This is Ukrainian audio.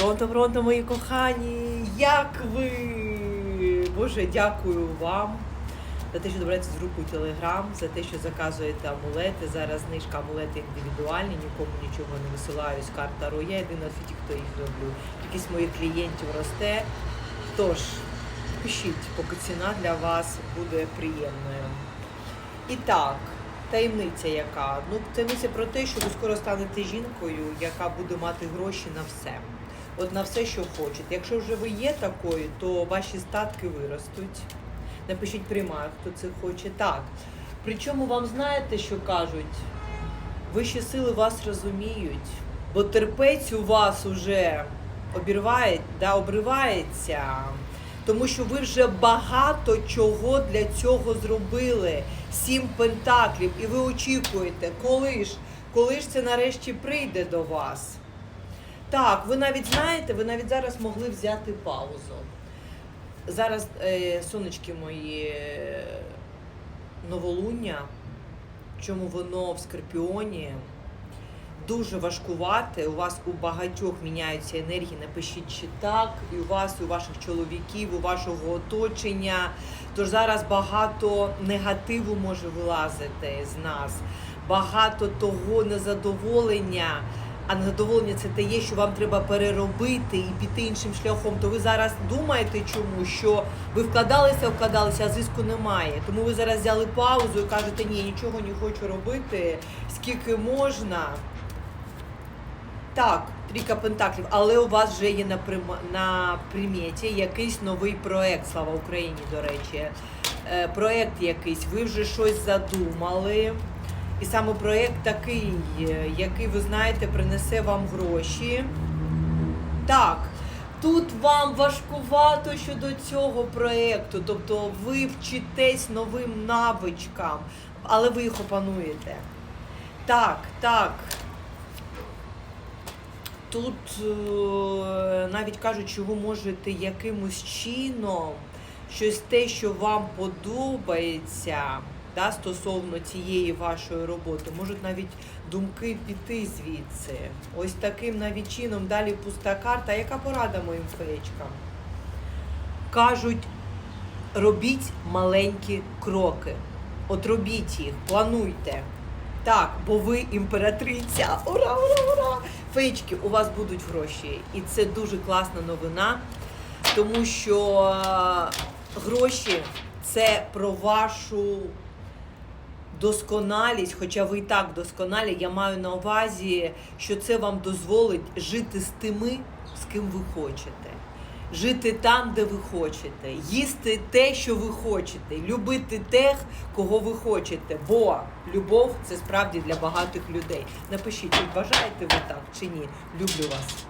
Пронто, мої кохані! Як ви? Боже, дякую вам за те, що добираєте з руку Телеграм, за те, що заказуєте амулети. Зараз знижка амулети індивідуальні, нікому нічого не висилаю з карта Ро. Я єдина світі, хто їх роблю. Кількість моїх клієнтів росте. Тож, пишіть, поки ціна для вас буде приємною. І так, таємниця яка? Ну, таємниця про те, що ви скоро станете жінкою, яка буде мати гроші на все. От на все, що хочете. Якщо вже ви є такою, то ваші статки виростуть. Напишіть приймаю, хто це хоче. Так. Причому вам знаєте, що кажуть? Вищі сили вас розуміють, бо терпець у вас уже обірває, да, обривається, тому що ви вже багато чого для цього зробили. Сім пентаклів, і ви очікуєте, коли ж, коли ж це нарешті прийде до вас. Так, ви навіть знаєте, ви навіть зараз могли взяти паузу. Зараз, е, сонечки мої, е, новолуння, чому воно в Скорпіоні, дуже важкувате. У вас у багатьох міняються енергії. Напишіть чи так, і у вас, і у ваших чоловіків, у вашого оточення. Тож зараз багато негативу може вилазити з нас, багато того незадоволення. А незадоволення це те є, що вам треба переробити і піти іншим шляхом. То ви зараз думаєте, чому що ви вкладалися, вкладалися, а зиску немає. Тому ви зараз взяли паузу і кажете, ні, нічого не хочу робити, скільки можна. Так, трійка пентаклів, але у вас вже є на прим- на приміті якийсь новий проект. Слава Україні, до речі. Е, проект якийсь, ви вже щось задумали. І саме проект такий, е, який ви знаєте, принесе вам гроші. Так, тут вам важкувато щодо цього проекту, тобто ви вчитесь новим навичкам, але ви їх опануєте. Так, так. Тут е, навіть кажуть, що ви можете якимось чином щось те, що вам подобається, да, стосовно цієї вашої роботи, можуть навіть думки піти звідси. Ось таким навіть чином далі пуста карта. Яка порада моїм феєчкам? Кажуть, робіть маленькі кроки. От робіть їх, плануйте. Так, бо ви імператриця. Ура, ура, ура! Феєчки, у вас будуть гроші. І це дуже класна новина, тому що е, гроші це про вашу досконалість, хоча ви і так досконалі, я маю на увазі, що це вам дозволить жити з тими, з ким ви хочете. Жити там, де ви хочете, їсти те, що ви хочете, любити тих, кого ви хочете. Бо любов це справді для багатих людей. Напишіть, чи бажаєте ви так чи ні. Люблю вас.